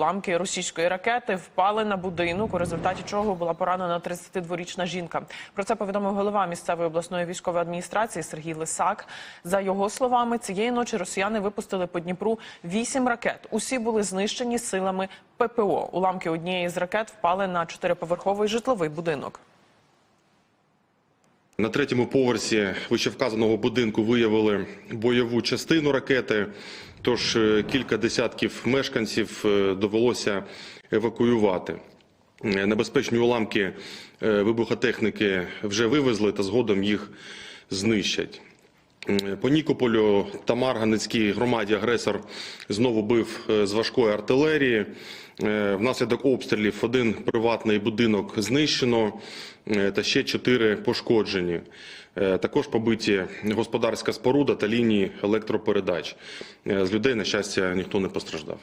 Уламки російської ракети впали на будинок, у результаті чого була поранена 32-річна жінка. Про це повідомив голова місцевої обласної військової адміністрації Сергій Лисак. За його словами, цієї ночі росіяни випустили по Дніпру вісім ракет. Усі були знищені силами ППО. Уламки однієї з ракет впали на чотириповерховий житловий будинок. На третьому поверсі вищевказаного будинку виявили бойову частину ракети. Тож е, кілька десятків мешканців е, довелося евакуювати. Е, Небезпечні уламки вибухотехніки вже вивезли та згодом їх знищать. По Нікополю та Марганецькій громаді агресор знову бив е, з важкої артилерії. Е, Внаслідок обстрілів один приватний будинок знищено е, та ще чотири пошкоджені. Також побиті господарська споруда та лінії електропередач. З людей, на щастя, ніхто не постраждав.